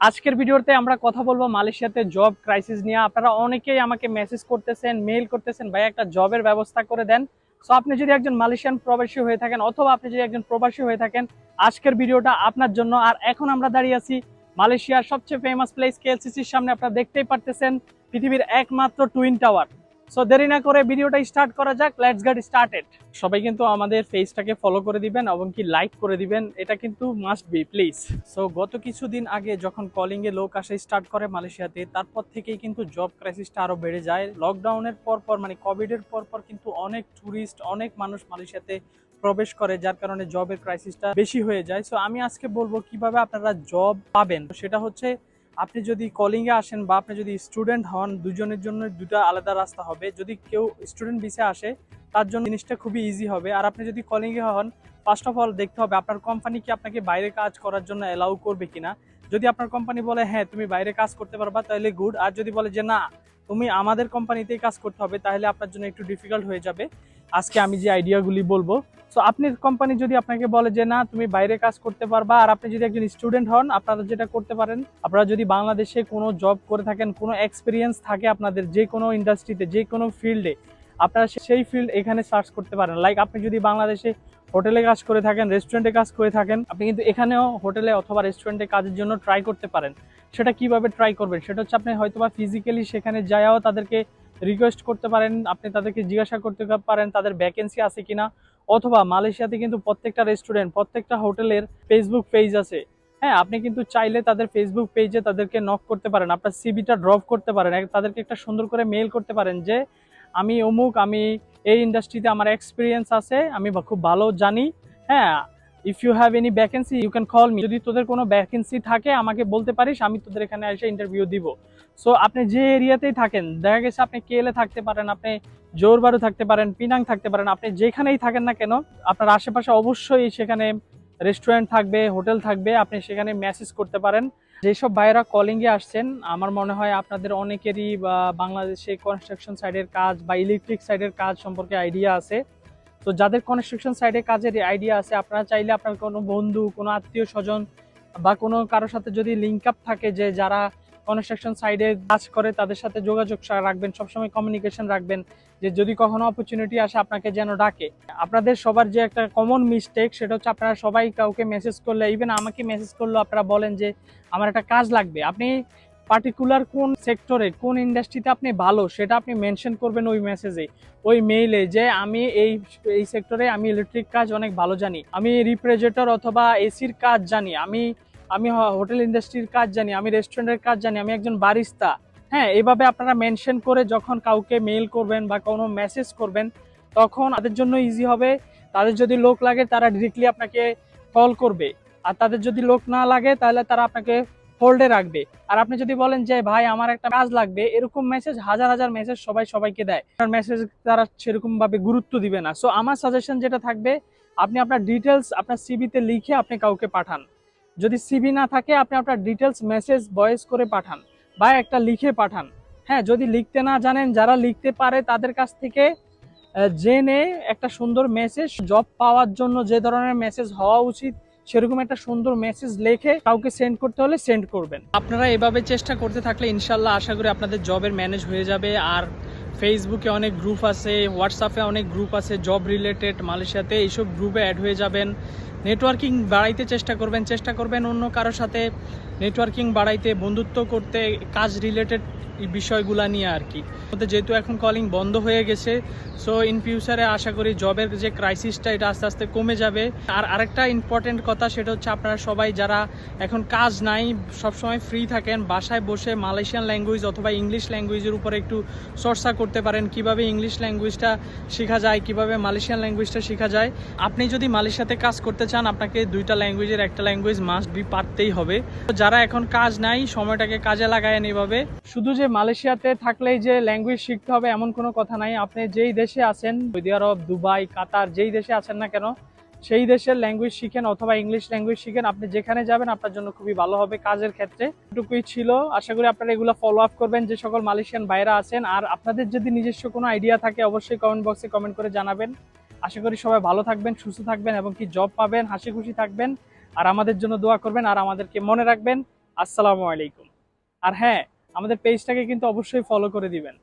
আজকের ভিডিওতে আমরা কথা বলব মালয়েশিয়াতে জব ক্রাইসিস নিয়ে। আপনারা অনেকেই আমাকে মেসেজ করতেছেন মেইল করতেছেন, ভাই একটা জবের ব্যবস্থা করে দেন। সো আপনি যদি একজন মালয়েশিয়ান প্রবাসী হয়ে থাকেন অথবা আপনি যদি একজন প্রবাসী হয়ে থাকেন, আজকের ভিডিওটা আপনার জন্য। আর এখন আমরা দাঁড়িয়ে আছি মালয়েশিয়ার সবচেয়ে ফেমাস প্লেস কেএলসিসির সামনে। আপনারা দেখতেই পারতেছেন পৃথিবীর একমাত্র টুইন টাওয়ার সো দেরি না করে ভিডিওটা স্টার্ট করা যাক লেটস গেট স্টার্টেড সবাই কিন্তু আমাদের পেজটাকে ফলো করে দিবেন এবং কি লাইক করে দিবেন, এটা কিন্তু মাস্ট বি প্লিজ সো গত কিছুদিন আগে যখন কলিং এ লোক আসা স্টার্ট করে মালয়েশিয়াতে, তারপর থেকেই কিন্তু জব ক্রাইসিসটা আরও বেড়ে যায়। লকডাউনের পর পর মানে কোভিড এর পর পর কিন্তু অনেক ট্যুরিস্ট অনেক মানুষ মালয়েশিয়াতে প্রবেশ করে, যার কারণে জবের ক্রাইসিসটা বেশি হয়ে যায়। সো আমি আজকে বলব কীভাবে আপনারা জব পাবেন, সেটা হচ্ছে আপনি যদি কলিংয়ে আসেন বা আপনি যদি স্টুডেন্ট হন, দুজনের জন্য দুটা আলাদা রাস্তা হবে। যদি কেউ স্টুডেন্ট ভিসে আসে, তার জন্য জিনিসটা খুবই ইজি হবে। আর আপনি যদি কলিংয়ে হন ফার্স্ট অফ অল দেখতে হবে আপনার কোম্পানি কি আপনাকে বাইরে কাজ করার জন্য অ্যালাউ করবে কিনা। যদি আপনার কোম্পানি বলে হ্যাঁ তুমি বাইরে কাজ করতে পারবা, তাহলে গুড আর যদি বলে যে, না, তুমি আমাদের কোম্পানিতেই কাজ করতে হবে, তাহলে আপনার জন্য একটু ডিফিকাল্ট হয়ে যাবে। আজকে আমি যে আইডিয়াগুলি বলব সো আপনার কোম্পানি যদি আপনাকে বলে যে, না, তুমি বাইরে কাজ করতে পারবা, আর আপনি যদি একজন স্টুডেন্ট হন, আপনারা যেটা করতে পারেন, আপনারা যদি বাংলাদেশে কোনো জব করে থাকেন, কোনো এক্সপিরিয়েন্স থাকে আপনাদের যে কোনো ইন্ডাস্ট্রিতে যে কোনো ফিল্ডে আপনারা সেই ফিল্ড এখানে সার্চ করতে পারেন। লাইক আপনি যদি বাংলাদেশে হোটেলে কাজ করে থাকেন রেস্টুরেন্টে কাজ করে থাকেন, আপনি কিন্তু এখানেও হোটেলে অথবা রেস্টুরেন্টে কাজের জন্য ট্রাই করতে পারেন। সেটা কীভাবে ট্রাই করবেন? সেটা হচ্ছে আপনি হয়তোবা ফিজিক্যালি সেখানে যাওয়াও তাদেরকে রিকোয়েস্ট করতে পারেন, আপনি তাদেরকে জিজ্ঞাসা করতে পারেন, তাদের ভ্যাকেন্সি আছে কিনা। অথবা মালয়েশিয়াতে কিন্তু প্রত্যেকটা রেস্টুরেন্ট প্রত্যেকটা হোটেলের ফেসবুক পেজ আছে। হ্যাঁ আপনি কিন্তু চাইলে তাদের ফেসবুক পেজে তাদেরকে নক করতে পারেন, আপনার সিবিটা ড্রপ করতে পারেন তাদেরকে একটা সুন্দর করে মেল করতে পারেন যে, আমি অমুক, আমি এই ইন্ডাস্ট্রিতে আমার এক্সপিরিয়েন্স আছে, আমি খুব ভালো জানি। হ্যাঁ if you have any vacancy you can call me যদি তোদের কোনো ভ্যাকেন্সি থাকে, আমাকে বলতে পারিস, আমি তোদের এখানে এসে ইন্টারভিউ দিব। সো আপনি যে এরিয়াতেই থাকেন, দেখা গেছে আপনি কেলে থাকতে পারেন, আপনি জোরবারু থাকতে পারেন, পিনাং থাকতে পারেন, আপনি যেখানেই থাকেন না কেন, আপনার আশেপাশে অবশ্যই সেখানে রেস্টুরেন্ট থাকবে হোটেল থাকবে, আপনি সেখানে মেসেজ করতে পারেন। যেসব ভাইয়েরা কলিংয়ে আসছেন, আমার মনে হয় আপনাদের অনেকেরই বা বাংলাদেশে কনস্ট্রাকশন সাইডের কাজ বা ইলেকট্রিক সাইডের কাজ সম্পর্কে আইডিয়া আছে। তো যাদের কনস্ট্রাকশন সাইডে কাজের আইডিয়া আছে, আপনারা চাইলে আপনার কোনো বন্ধু, কোনো আত্মীয় স্বজন বা কোনো কারোর সাথে যদি লিঙ্ক আপ থাকে যে যারা কনস্ট্রাকশন সাইডে কাজ করে, তাদের সাথে যোগাযোগ রাখবেন, সবসময় কমিউনিকেশন রাখবেন যে যদি কখনো অপরচুনিটি আসে আপনাকে যেন ডাকে। আপনাদের সবার যে একটা কমন মিস্টেক সেটা হচ্ছে আপনারা সবাই কাউকে মেসেজ করলে ইভেন আমাকে মেসেজ করলেও আপনারা বলেন যে, আমার একটা কাজ লাগবে। আপনি পার্টিকুলার কোন সেক্টরে কোন ইন্ডাস্ট্রিতে আপনি ভালো, সেটা আপনি মেনশন করবেন ওই মেসেজে ওই মেইলে যে আমি এই এই সেক্টরে আমি ইলেকট্রিক কাজ অনেক ভালো জানি, আমি রিফ্রিজারেটর অথবা এসির কাজ জানি, আমি আমি হোটেল ইন্ডাস্ট্রির কাজ জানি, আমি রেস্টুরেন্টের কাজ জানি, আমি একজন বারিস্তা হ্যাঁ এইভাবে আপনারা মেনশন করে যখন কাউকে মেইল করবেন বা কোনো মেসেজ করবেন, তখন তাদের জন্য ইজি হবে। তাদের যদি লোক লাগে, তারা ডিরেক্টলি আপনাকে কল করবে। আর তাদের যদি লোক না লাগে, তাহলে তারা আপনাকে হোল্ডে রাখবে। আর আপনি যদি বলেন যে, ভাই, আমার একটা কাজ লাগবে, এরকম মেসেজ হাজার হাজার মেসেজ সবাই সবাইকে দেয়। আর মেসেজ তারা সেরকম ভাবে গুরুত্ব দিবে না। সো আমার সাজেশন যেটা থাকবে, আপনি আপনার ডিটেলস আপনার সিবিতে লিখে আপনি কাউকে পাঠান। যদি সিবি না থাকে, আপনি আপনার ডিটেলস মেসেজ ভয়েস করে পাঠান বা একটা লিখে পাঠান। হ্যাঁ যদি লিখতে না জানেন, যারা লিখতে পারে তাদের কাছ থেকে জেনে একটা সুন্দর মেসেজ জব পাওয়ার জন্য যে ধরনের মেসেজ হওয়া উচিত সেরকম একটা সুন্দর মেসেজ লিখে কাউকে সেন্ড করতে হলে সেন্ড করবেন। আপনারা এভাবে চেষ্টা করতে থাকলে ইনশাল্লাহ আশা করি আপনাদের জবের ম্যানেজ হয়ে যাবে। আর ফেসবুকে অনেক গ্রুপ আছে হোয়াটসঅ্যাপে অনেক গ্রুপ আছে জব রিলেটেড মালয়েশিয়াতে এইসব গ্রুপে অ্যাড হয়ে যাবেন। নেটওয়ার্কিং বাড়াইতে চেষ্টা করবেন চেষ্টা করবেন অন্য কারোর সাথে নেটওয়ার্কিং বাড়াইতে, বন্ধুত্ব করতে, কাজ রিলেটেড বিষয়গুলা নিয়ে আর কি। যেহেতু এখন কলিং বন্ধ হয়ে গেছে সো ইন ফিউচারে আশা করি জবের যে ক্রাইসিসটা এটা আস্তে আস্তে কমে যাবে। আর আরেকটা ইম্পর্টেন্ট কথা সেটা হচ্ছে আপনারা সবাই যারা এখন কাজ নাই, সবসময় ফ্রি থাকেন, বাসায় বসে মালয়েশিয়ান ল্যাঙ্গুয়েজ অথবা ইংলিশ ল্যাঙ্গুয়েজের উপরে একটু চর্চা করতে পারেন, কীভাবে ইংলিশ ল্যাঙ্গুয়েজটা শেখা যায়, কীভাবে মালয়েশিয়ান ল্যাঙ্গুয়েজটা শেখা যায়। আপনি যদি মালয়েশিয়াতে কাজ করতে চান আপনাকে দুইটা ল্যাঙ্গুয়েজের একটা ল্যাঙ্গুয়েজ মাস্ট বি পারতেই হবে। যারা এখন কাজ নাই, সময়টাকে কাজে লাগায়েন এভাবে। শুধু যে মালয়েশিয়াতে থাকলেই যে ল্যাঙ্গুয়েজ শিখতে হবে এমন কোনো কথা নাই। আপনি যেই দেশে আছেন, সৌদি আরব, দুবাই, কাতার, যেই দেশে আছেন না কেন, সেই দেশের ল্যাঙ্গুয়েজ শিখেন অথবা ইংলিশ ল্যাঙ্গুয়েজ শিখেন। আপনি যেখানে যাবেন, আপনার জন্য খুবই ভালো হবে কাজের ক্ষেত্রে। এটুকুই ছিল। আশা করি আপনারা এগুলো ফলো আপ করবেন, যে সকল মালয়েশিয়ান বাইরা আছেন। আর আপনাদের যদি নিজস্ব কোনো আইডিয়া থাকে, অবশ্যই কমেন্ট বক্সে কমেন্ট করে জানাবেন। আশা করি সবাই ভালো থাকবেন, সুস্থ থাকবেন এবং কি জব পাবেন, হাসি খুশি থাকবেন। আর আমাদের জন্য দোয়া করবেন আর আমাদেরকে মনে রাখবেন। আসসালামু আলাইকুম। আর হ্যাঁ আমাদের পেজটাকে কিন্তু অবশ্যই ফলো করে দিবেন।